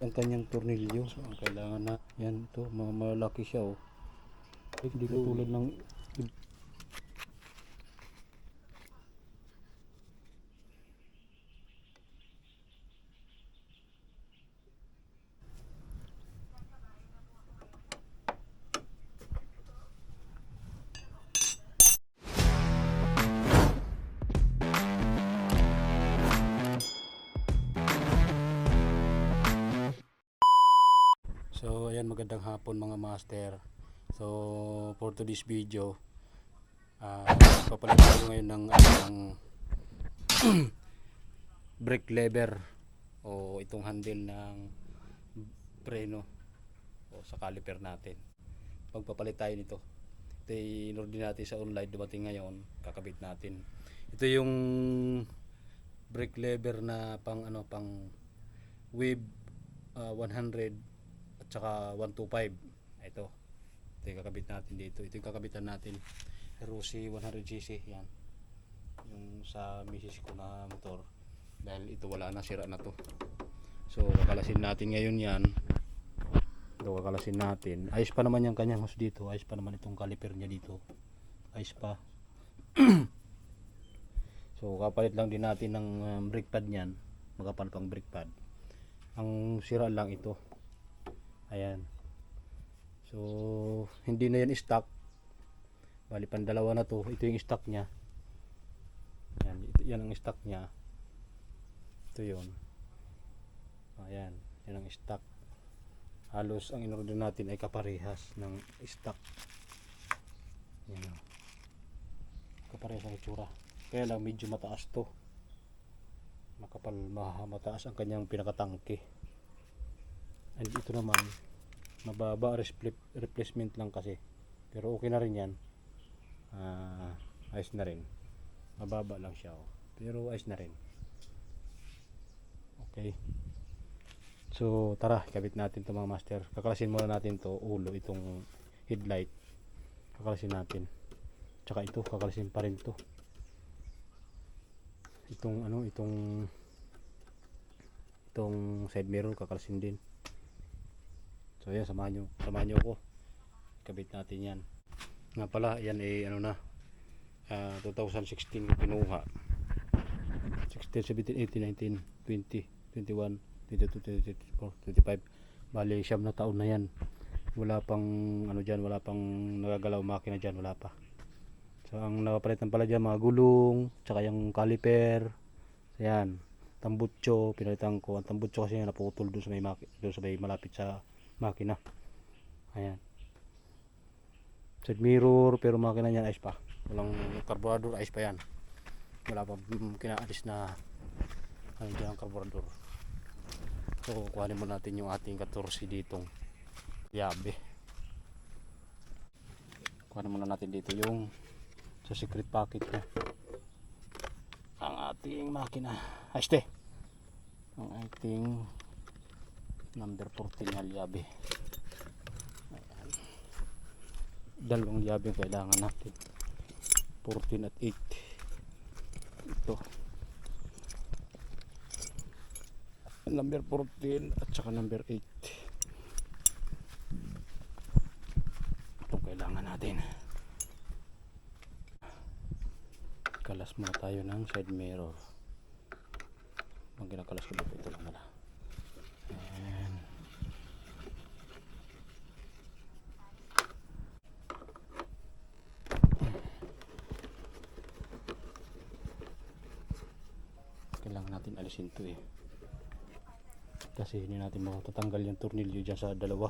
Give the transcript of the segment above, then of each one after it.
ang kanyang tornilyo. So, ang kailangan na, yan ito, mga malaki siya oh. Hindi katulad ng master. So, for today's video, ah papalit tayo ngayon ng, ano, ng brake lever o itong handle ng preno o sa caliper natin. Pagpapalit tayo nito. Ito inorder natin sa online, dumating ngayon, kakabit natin. Ito yung brake lever na pang ano pang wave ah, 100 at saka 125 ito ito yung kakabit natin dito. Ito yung kakabitan natin. Rossi 100cc yan. Yung sa misis ko na motor. Dahil ito wala na sira na to. So kakalasin natin ngayon yan. Ito kakalasin natin. Ayos pa naman yung kanyang hose dito. Ayos pa naman itong caliper niya dito. Ayos pa. So kapalit lang din natin ng um, brake pad niyan. Magkapal pang brake pad. Ang sira lang ito. Ayan so hindi na yan stock. Bali pan dalawa na to. Ito yung stock nya yan, ito, yan ang stock nya ito yun. Ayan yan ang stock. Halos ang inorder natin ay kaparehas ng stock. Yan o. Kaparehas ang itsura. Kaya lang medyo mataas to. Makapal ma- mataas ang kanyang pinakatangke. And ito naman mababa replacement lang kasi. Pero okay na rin yan. Ah, ayos na rin. Mababa lang siya oh. pero ayos na rin. Okay. So tara kabit natin to mga master. Kakalasin muna natin to ulo itong headlight. Kakalasin natin. Tsaka ito kakalasin pa rin to. Itong ano itong itong side mirror kakalasin din so yan samahan nyo samahan nyo ako. Kabit natin yan. Nga pala yan ay ano na ah, 2016 yung kinuha. 16, 17, 18, 19, 20, 21 22, 23, 24, 25 bali siyam na taon na yan. Wala pang ano dyan wala pang nagagalaw makina dyan wala pa. So ang napapalitan pala dyan mga gulong tsaka yung caliper. Ayan tambutso pinalitan ko. Ang tambutso kasi naputol doon sa may doon sa may malapit sa makina. Ayan. Side mirror pero makina niyan ayos pa. Walang carburetor ayos pa yan. Wala pa mm, kinaalis na ano dyan ang carburetor. So kukuhanin mo natin yung ating 14 ditong yabe. Kuhanin muna natin dito yung sa secret pocket niya. Ang ating makina. Ayos te. Ang ating number 14 na yabe Ayan. dalawang ang kailangan natin. 14 at 8 ito. Number 14 at saka number 8 ito kailangan natin. Kalas muna tayo ng side mirror. Ang ginakalas ko dito ito lang muna Ayan. kailangan natin alisin to eh kasi hindi natin matatanggal yung tornilyo dyan sa dalawa.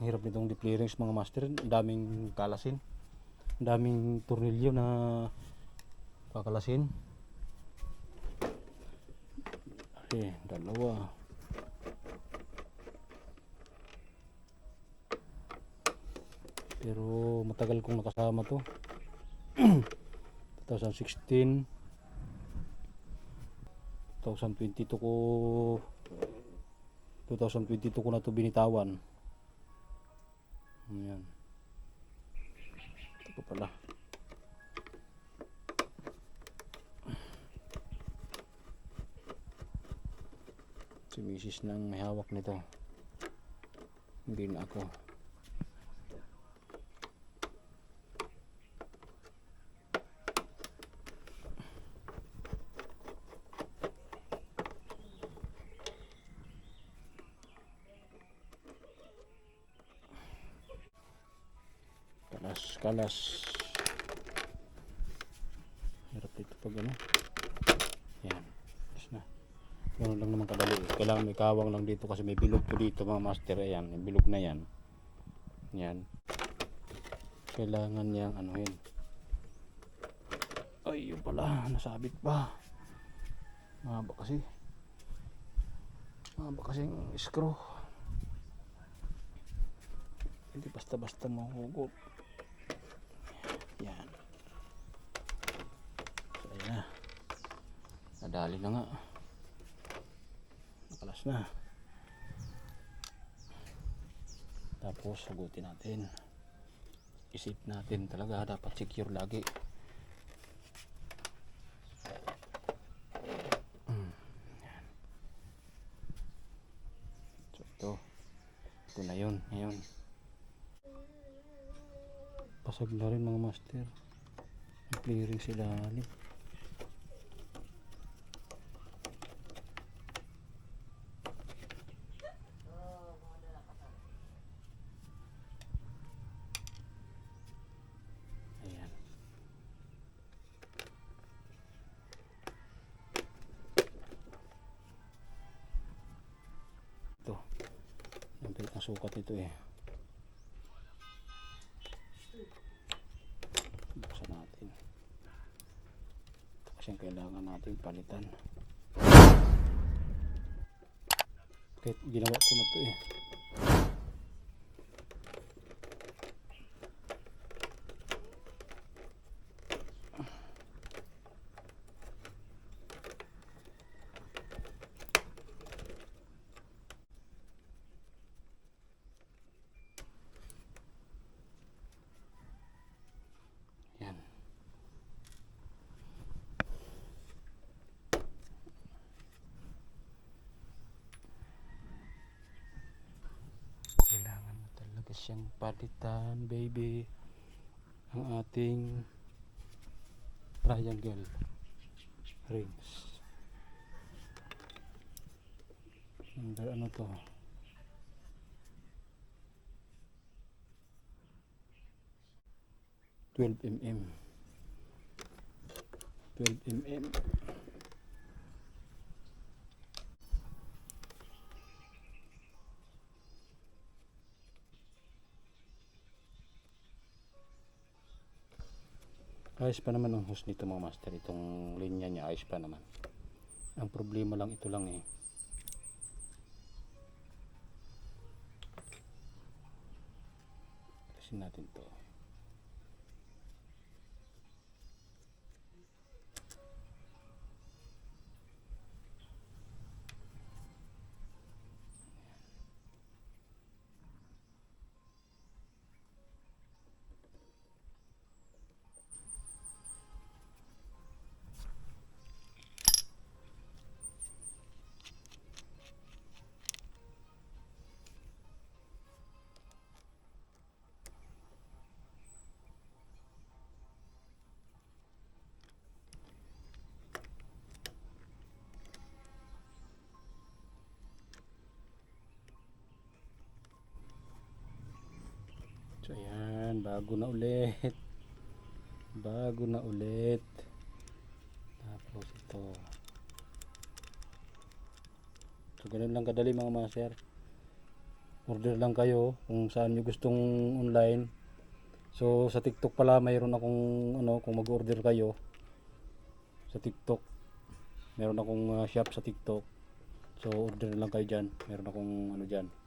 Ang hirap nitong deep mga master. Daming kalasin. Daming tornilyo na kakalasin. Eh dalawa pero matagal kong nakasama to. 2016 2022 ko 2022 ko na to binitawan. Ayan. Ito pala. Si misis nang may hawak nito. Hindi na ako. Kalas. Hirap dito pag ano. Yan. Tapos na. Ganun lang naman kadali. Kailangan may kawang lang dito kasi may bilog po dito mga master. Ayan, may bilog na yan. Yan. Kailangan niyang anuhin. Ay, yun pala. Nasabit pa. Mahaba kasi. Mahaba kasi yung screw. Hindi basta-basta mahugot. Yan. So, ayan na. Nadali na nga. Nakalas na. Tapos, hugutin natin. Isip natin talaga. Dapat secure lagi. Mm, yan. So, ito. Ito na yun. Ngayon. Pasag na rin mga master. Clearing sila ali. Ng sukat ito eh. buksan natin. Ito kasi ang kailangan natin palitan. Kahit ginawa ko na to eh yan kailangan mo talaga siyang palitan baby. Ang ating triangle rings. Number ano to? 12 mm 12 mm ayos pa naman ang hose nito mga master. Itong linya niya ayos pa naman. Ang problema lang ito lang eh. Alisin natin to Ayan, bago na ulit. Bago na ulit. Tapos ito. So ganun lang kadali mga master. Order lang kayo kung saan nyo gustong online. So sa TikTok pala mayroon akong ano kung mag-order kayo sa TikTok. Meron akong uh, shop sa TikTok. So order lang kayo diyan. Meron akong ano diyan.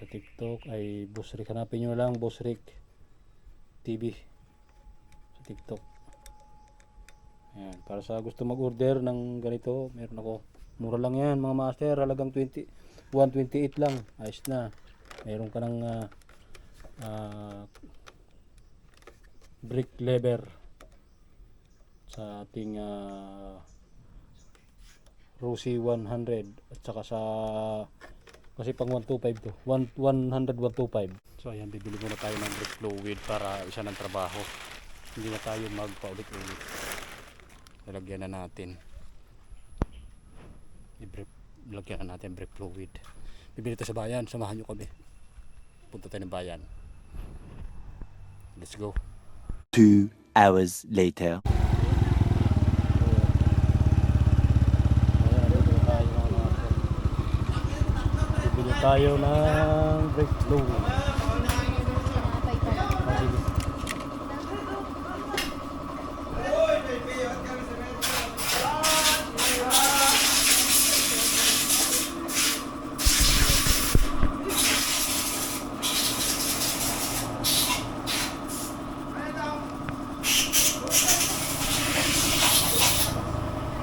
Sa TikTok ay Boss Rick. Hanapin nyo lang Boss Rick TV sa TikTok. Ayan, para sa gusto mag-order ng ganito, meron ako. Mura lang yan mga master, halagang 20, 128 lang. Ayos na. Meron ka ng ah, ah, brick lever sa ating ah, Rosy 100 at saka sa kasi pang 125 to 1, 100 125 so ayan bibili muna tayo ng brick fluid para isa ng trabaho. Hindi na tayo magpaulit-ulit. Lalagyan na natin. Lagyan na natin brick fluid. Bibili tayo sa bayan. Samahan nyo kami. Punta tayo ng bayan. Let's go. Two hours later. Ayan, bibili tayo ng mga bibili tayo ng Ah, sige.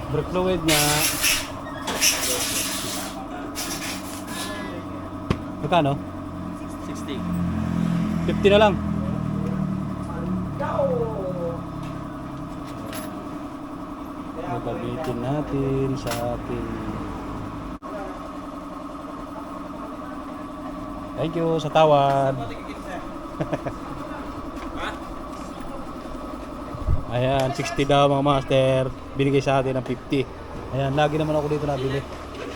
Brick fluid niya. Magkano? 60. 50 na lang. Magabitin natin sa ating Thank you sa tawad. Ayan, 60 daw mga master. Binigay sa atin ng 50. Ayan, lagi naman ako dito nabili.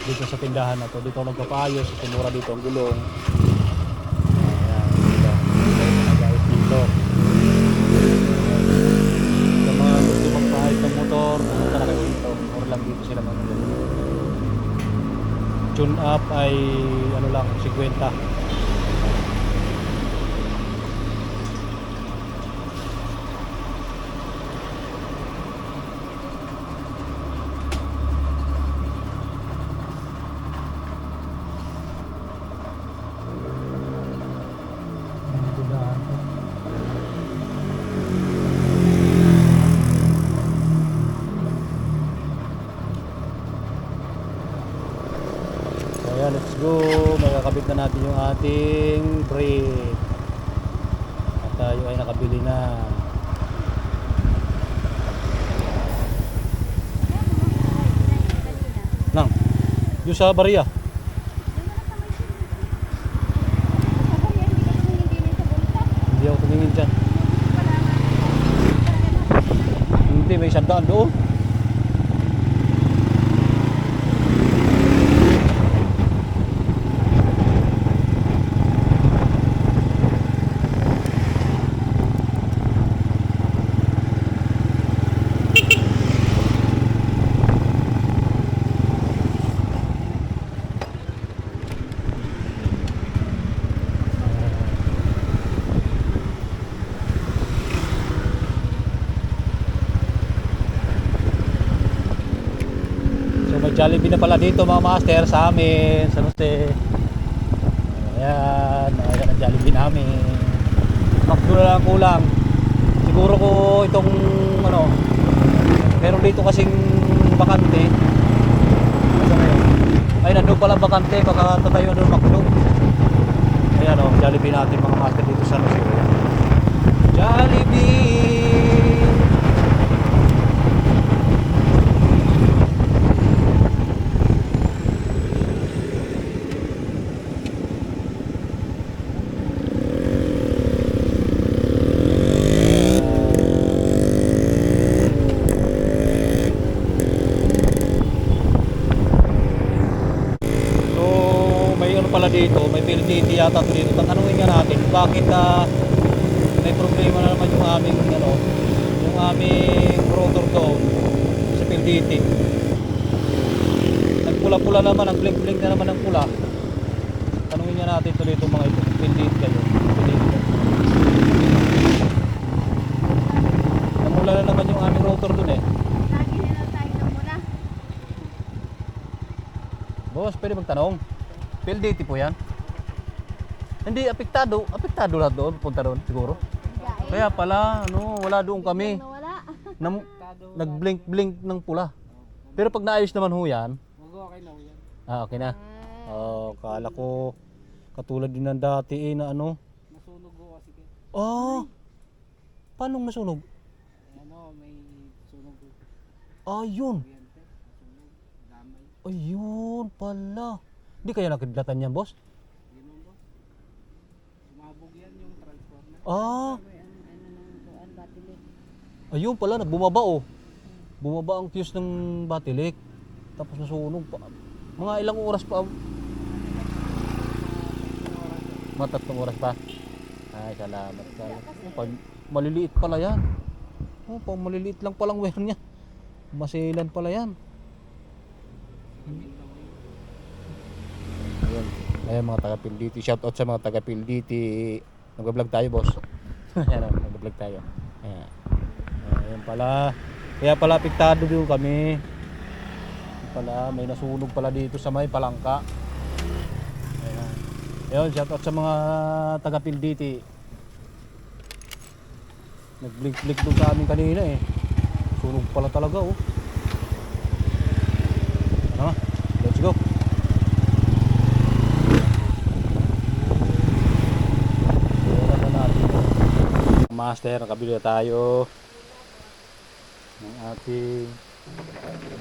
Dito sa tindahan na to. Dito ako nagpapaayos. Kasi mura dito ang gulong. Ayan, dito. Nag-ayos dito. Sa mga gusto magpaayos ng motor, pumunta dito. Or lang dito sila mga Tune up ay ano lang, 50. Ayan, let's go. Magkakabit na natin yung ating brake. At tayo ay nakabili na. Nang, yung sa bariya. Hindi ako tumingin dyan. Hindi, may isang daan doon. Jollibee na pala dito mga master sa amin, sa Jose. Ayan, ayan ang Jollibee namin. Na lang kulang. Siguro ko itong ano, meron dito kasing bakante. Ay, nandun pala bakante, baka tatayo doon makdo. Ayan o, Jollibee natin mga master dito sa Jose. Jollibee! So, may ano pala dito, may PLDT yata to dito. Tatanungin nga natin, bakit ah, may problema na naman yung aming ano, yung aming rotor doon sa PLDT. Nagpula-pula naman, ang blink-blink na naman ng pula. Tanungin nga natin to dito mga ito, PLDT kayo. PLDT. Namula na naman yung aming rotor doon eh. Boss, pwede magtanong. PLDT po yan? Hindi, apektado. Apektado lahat doon. Punta doon siguro. Kaya pala, ano, wala doon kami. Wala. Nam nag-blink-blink ng pula. Pero pag naayos naman ho yan, okay na yan. ah, okay na. Oh, kala ko katulad din ng dati eh na ano. Nasunog ko kasi. Oh, paano nasunog? Ano, may sunog. Ayun, ayun pala. Hindi kaya nakidlatan yan, boss? Yun mo. Sumabog yan yung transformer. Ah, May ano, ano ayun pala, nagbumaba oh. Bumaba ang fuse ng batilik. Tapos nasunog pa. Mga ilang oras pa. Mga tatlong oras pa. Ay, salamat. salamat. Oh, pag maliliit pala yan. Oh, pag maliliit lang palang wear niya. Masilan pala yan. Ayun. Ayun mga taga Pilditi. Shout out sa mga taga Pilditi. Nag-vlog tayo, boss. Ayan, oh, nag-vlog tayo. Ayan. Ayun pala. Kaya pala apektado din kami. Ayun Pala, may nasunog pala dito sa may palangka. Ayan. Ayun, shout out sa mga taga Pilditi. Nag-blink-blink doon sa amin kanina eh. Sunog pala talaga oh. Ano? Let's go. Wala na natin. Master, nakabili na tayo ng ating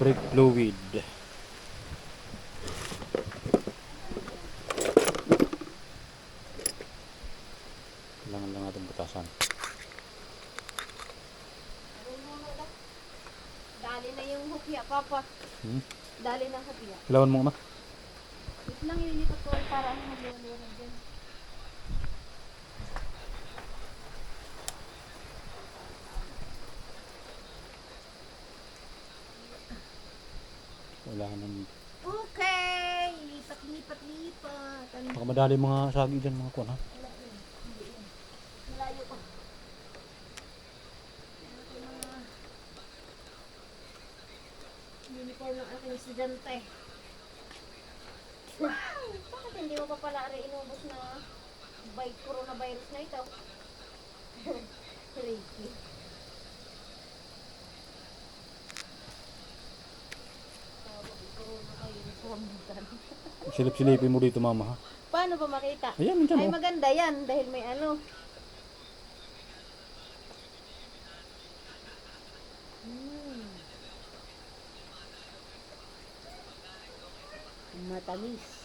brake fluid. Kailangan lang natin butasan. Dali na yung hupya, papa. Hmm? Dali na hupya. Kailangan mo na. Wait lang ito ko para magliwanag dyan. Wala nang... Okay! Lipat, lipat, lipat. Ano? Baka madali mga sagi dyan mga kuwan ha. Malayo pa. Uniform ng aking estudyante. Wow! Bakit hindi mo pa pala rin inubos na by coronavirus na ito? Crazy. Tawag, coronavirus. Silip-silipin mo dito mama ha. Paano ba makita? Ayan, dyan Ay oh. maganda yan dahil may ano. Hmm. Matamis.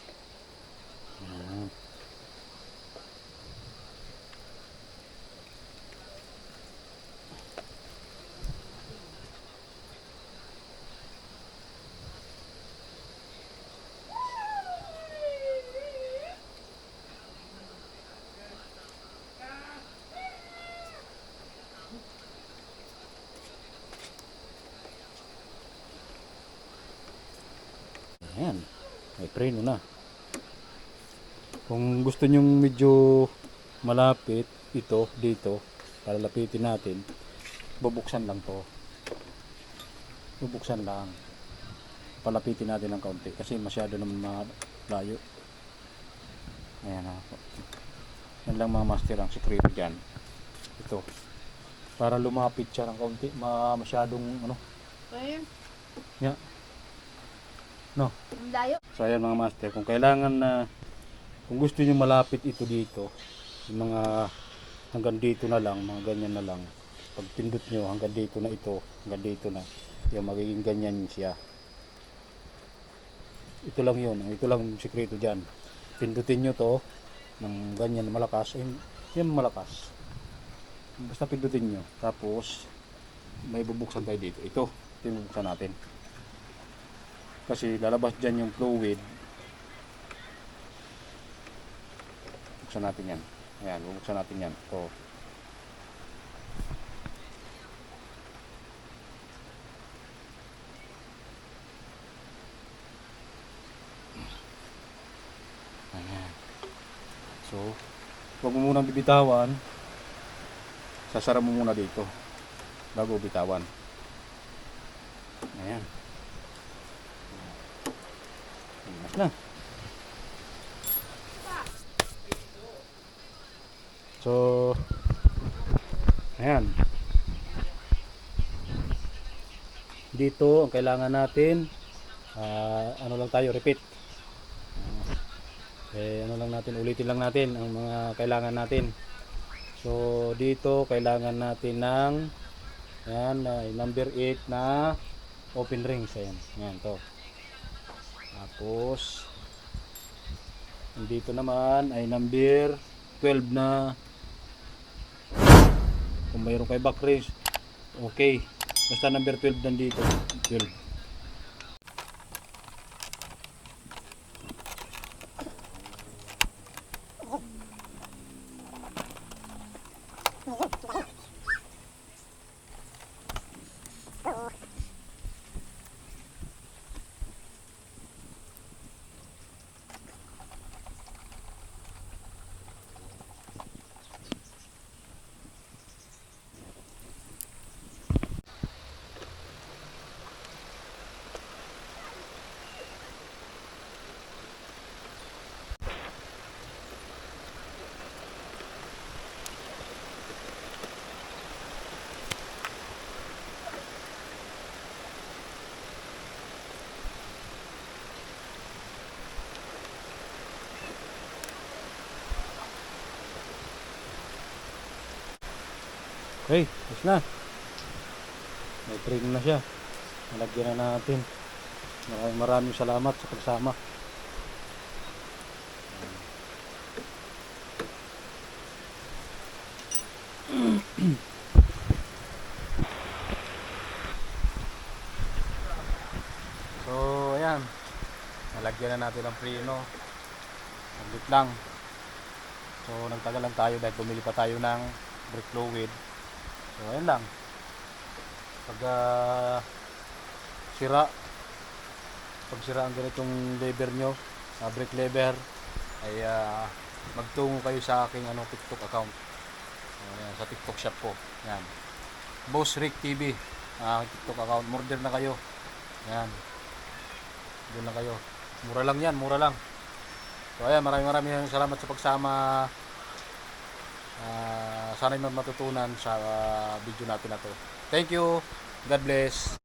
Ayan. May preno na. Kung gusto nyong medyo malapit ito dito, para lapitin natin, bubuksan lang to. Bubuksan lang. Palapitin natin ng kaunti kasi masyado naman malayo. Ayan na. Yan lang mga master ang sekreto dyan. Ito. Para lumapit siya ng kaunti, ma masyadong ano. Ayun. Yeah. No. Ang layo. So ayan mga master, kung kailangan na kung gusto niyo malapit ito dito, yung mga hanggang dito na lang, mga ganyan na lang. Pag pindot nyo hanggang dito na ito, hanggang dito na, yung magiging ganyan siya. Ito lang yun, ito lang yung sikreto dyan. Pindutin nyo to ng ganyan malakas, ayun, yan malakas. Basta pindutin nyo, tapos may bubuksan tayo dito. Ito, ito yung bubuksan natin kasi lalabas dyan yung fluid. Buksan natin yan. Ayan bubuksan natin yan. To ayan. So huwag mo munang bibitawan. Sasara mo muna dito bago bitawan. Ayan na. So, ayan. dito ang kailangan natin ah, ano lang tayo repeat eh, ano lang natin ulitin lang natin ang mga kailangan natin so dito kailangan natin ng yan ay number 8 na open rings ayan yan to tapos dito naman ay number 12 na. Kung mayroon kay back rings okay. Basta number 12 nandito. 12 Okay, tapos na. May training na siya. Nalagyan na natin. Maraming maraming salamat sa pagsama. So, ayan. Nalagyan na natin ang preno. Saglit lang. So, nagtagal lang tayo dahil bumili pa tayo ng brake fluid. So, ayan lang. Pag ah, sira, pag sira ang ganitong lever nyo, uh, brake lever, ay ah, magtungo kayo sa aking ano, TikTok account. Ayan, sa TikTok shop ko. Yan. Boss Rick TV. ah, TikTok account. Murder na kayo. Yan. Doon na kayo. Mura lang yan, mura lang. So ayan, maraming maraming salamat sa pagsama. Ah, sana may matutunan sa ah, video natin na to. Thank you. God bless.